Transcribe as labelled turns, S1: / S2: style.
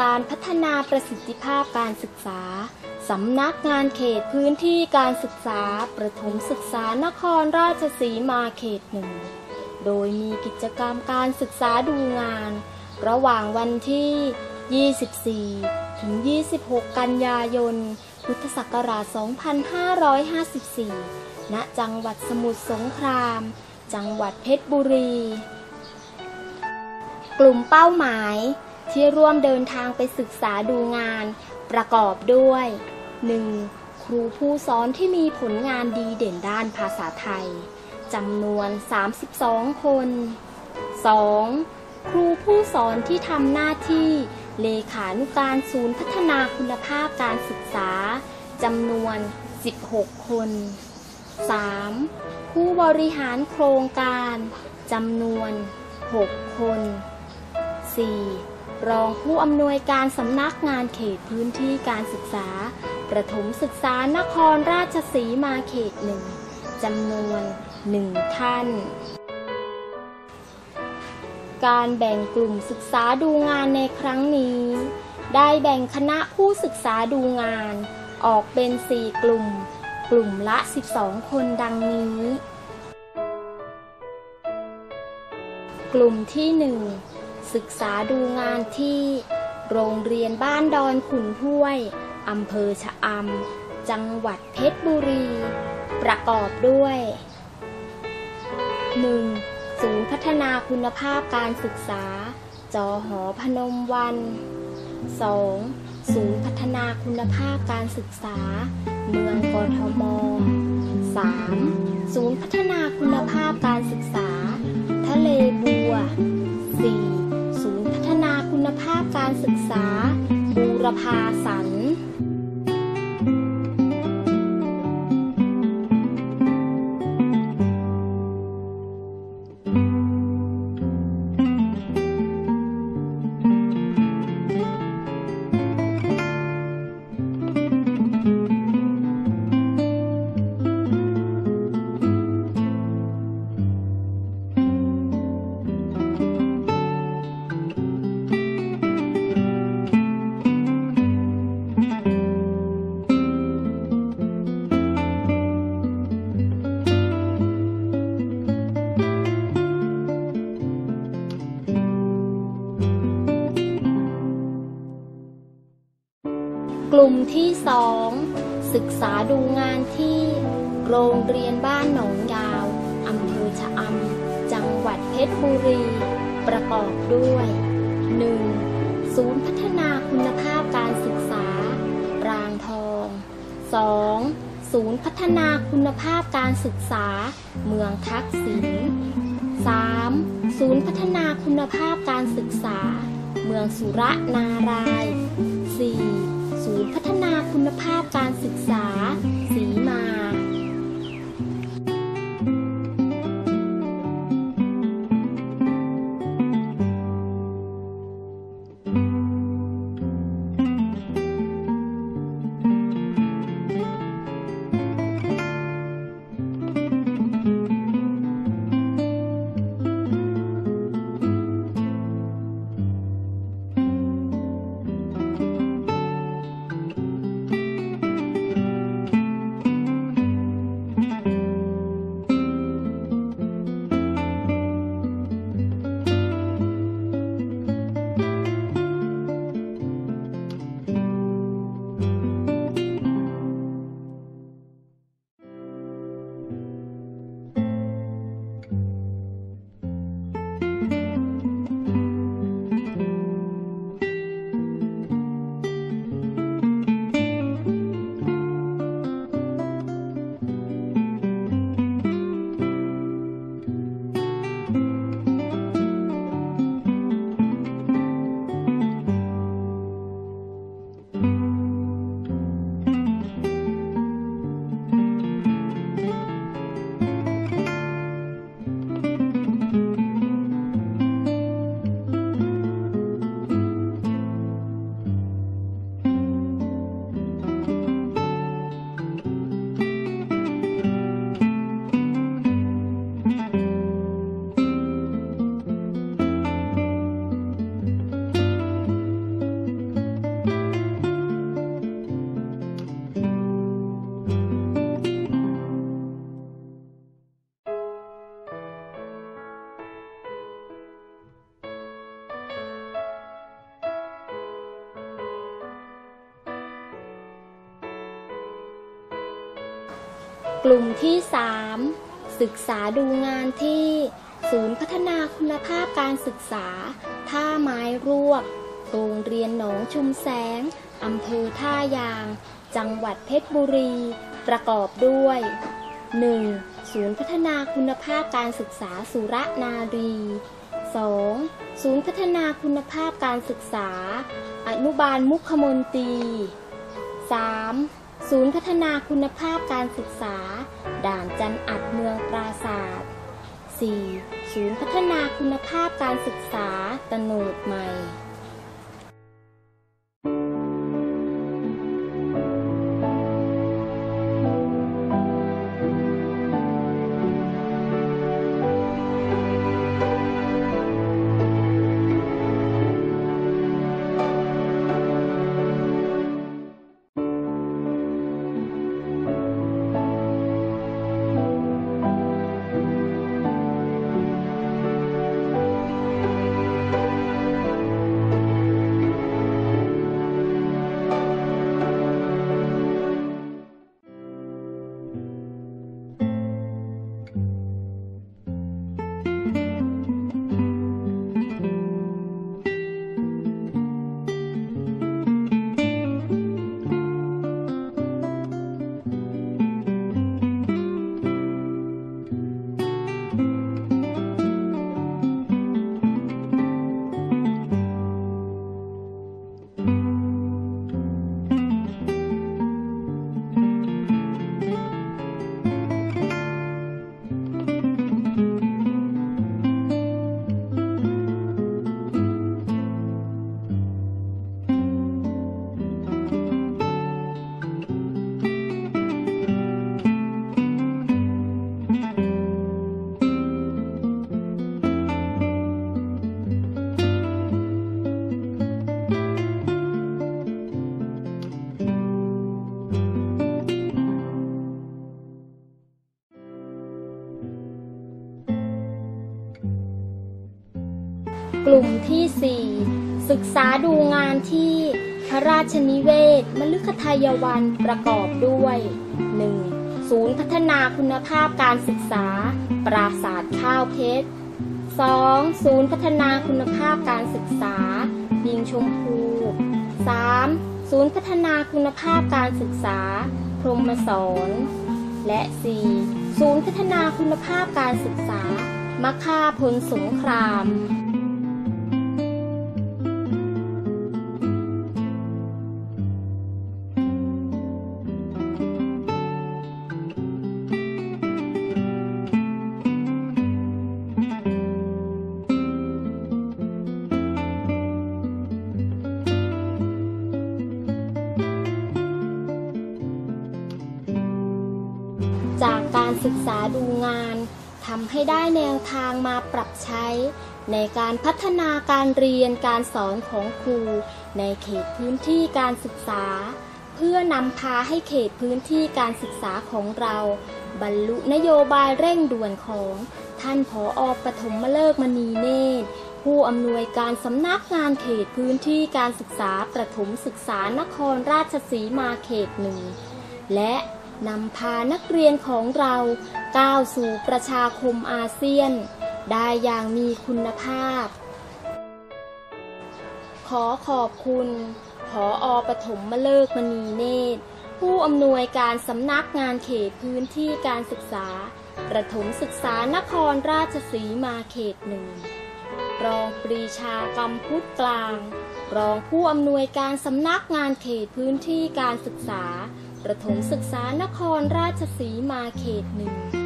S1: การพัฒนาประสิทธิภาพการศึกษา สำนักงานเขตพื้นที่การศึกษา ประถมศึกษานครราชสีมาเขตหนึ่ง โดยมีกิจกรรมการศึกษาดูงาน ระหว่างวันที่ 24 ถึง 26 กันยายน พุทธศักราช 2554 ณ จังหวัดสมุทรสงคราม จังหวัดเพชรบุรี กลุ่มเป้าหมาย ที่ร่วมเดินทางไปศึกษาดูงาน ประกอบด้วย 1. ครูผู้สอนที่มีผลงานดีเด่นด้านภาษาไทยจำนวน 32 คน 2. ครูผู้สอนที่ทำหน้าที่ เลขานุการศูนย์พัฒนาคุณภาพการศึกษาจำนวน 16 คน 3. ผู้บริหารโครงการจำนวน 6 คน 4. รองผู้อำนวยการสำนักงานเขตพื้นที่การศึกษา ประถมศึกษานครราชสีมาเขตหนึ่งจำนวนหนึ่งท่าน การแบ่งกลุ่มศึกษาดูงานในครั้งนี้ ได้แบ่งคณะผู้ศึกษาดูงาน ออกเป็น 4 กลุ่ม กลุ่มละ 12 คนดังนี้ กลุ่มที่ 1 ศึกษาดูงานที่ โรงเรียนบ้านดอนขุนห้วย อำเภอชะอำ จังหวัดเพชรบุรี ประกอบด้วย 1. ศูนย์พัฒนาคุณภาพการศึกษา จอหอพนมวัน 2. ศูนย์พัฒนาคุณภาพการศึกษา เมืองกทม 3. ศูนย์พัฒนาคุณภาพการศึกษา ทะเลบัว 4. คุณภาพการศึกษาบูรพาสัน กลุ่มที่สองศึกษาดูงานที่โรงเรียนบ้านหนองยาวอำเภอชะอำจังหวัดเพชรบุรี ประกอบด้วย 1. ศูนย์พัฒนาคุณภาพการศึกษา รางทอง 2. ศูนย์พัฒนาคุณภาพการศึกษา เมืองทักษิณ 3. ศูนย์พัฒนาคุณภาพการศึกษา เมืองสุรนาราย 4. ศูนย์พัฒนาคุณภาพการศึกษา สีมา กลุ่มที่ 3 ศึกษาดูงานที่ ศูนย์พัฒนาคุณภาพการศึกษา ท่าไม้รวก โรงเรียนหนองชุมแสง อำเภอท่ายาง จังหวัดเพชรบุรี ประกอบด้วย 1. ศูนย์พัฒนาคุณภาพการศึกษาสุรนารี 2. ศูนย์พัฒนาคุณภาพการศึกษา อนุบาลมุขมนตรี 3. ศูนย์พัฒนาคุณภาพการศึกษา ด่านจันอัดเมืองปราศาสตร์ 4. ศูนย์พัฒนาคุณภาพการศึกษาตโนดใหม่ ษาดูงานที่พระราชนิเวศมฤคทายวันประกอบด้วย 1. ศูนย์พัฒนาคุณภาพการศึกษา ปราศาสตร์ข้าวเพชร 2. ศูนย์พัฒนาคุณภาพการศึกษายิงชมพู 3. ศูนย์พัฒนาคุณภาพการศึกษา พรหมสอน และ 4. ศูนย์พัฒนาคุณภาพการศึกษา มคาพลสงคราม ศึกษาดูงานทำให้ได้แนวทางมาปรับใช้ ในการพัฒนาการเรียนการสอนของครู ในเขตพื้นที่การศึกษา เพื่อนำพาให้เขตพื้นที่การศึกษาของเรา บรรลุนโยบายเร่งด่วนของ ท่านผออปฐมฤกษ์มณีเนตรผู้อำนวยการสำนักงานเขตพื้นที่การศึกษาประถมศึกษานครราชสีมาเขตหนึ่งและ นำพานักเรียนของเราก้าวสู่ประชาคมอาเซียน ได้อย่างมีคุณภาพ ขอขอบคุณผออปฐมฤกษ์มณีเนตร ผู้อำนวยการสำนักงานเขตพื้นที่การศึกษา ประถมศึกษานครราชสีมาเขตหนึ่ง รองปรีชากำพุทธกลาง รองผู้อำนวยการสำนักงานเขตพื้นที่การศึกษา ประถมศึกษานครราชสีมาเขตหนึ่ง